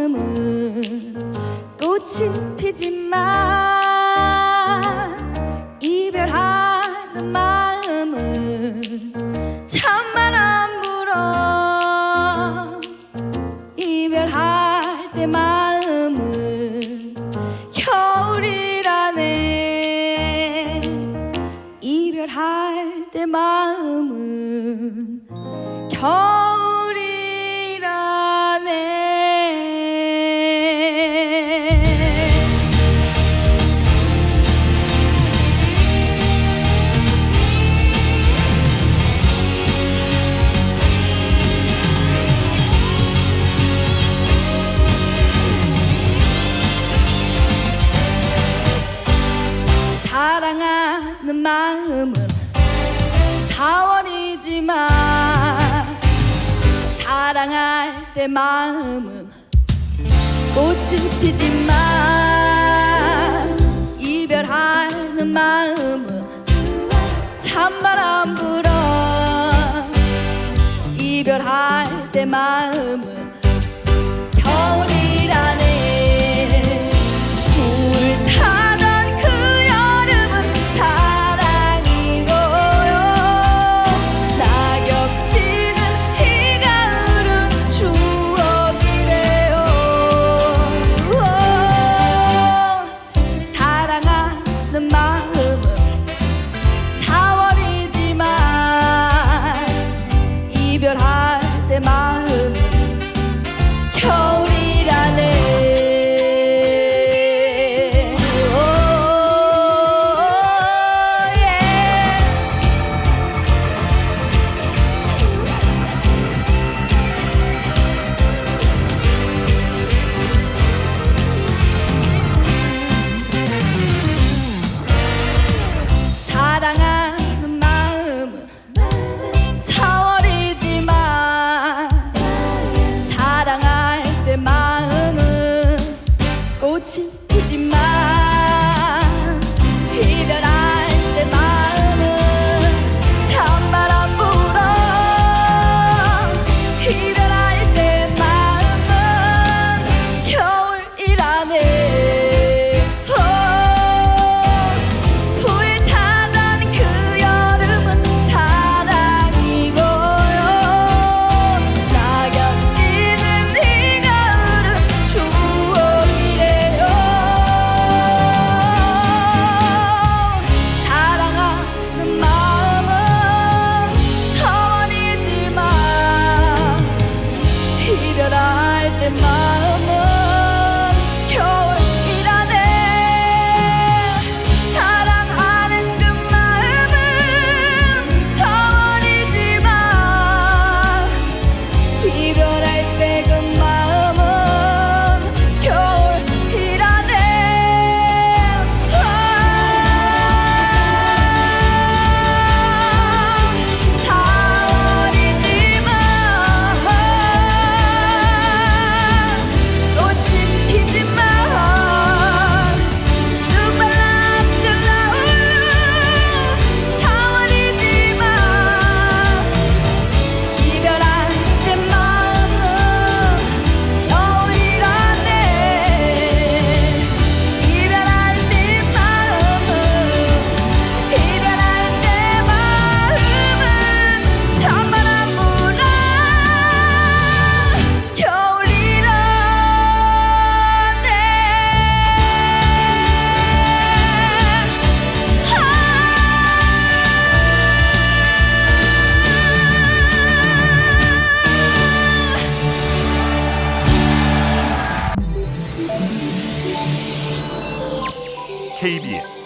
마음은 꽃이 피지만 이별하는 마음은 참말 안 불어 이별할 때 마음은 겨울이라네. 이별할 때 마음은 겨울 때 마음은 꽃이 피지만 이별하는 마음은 찬바람 불어. 이별할 때 마음은 겨울 마 KBS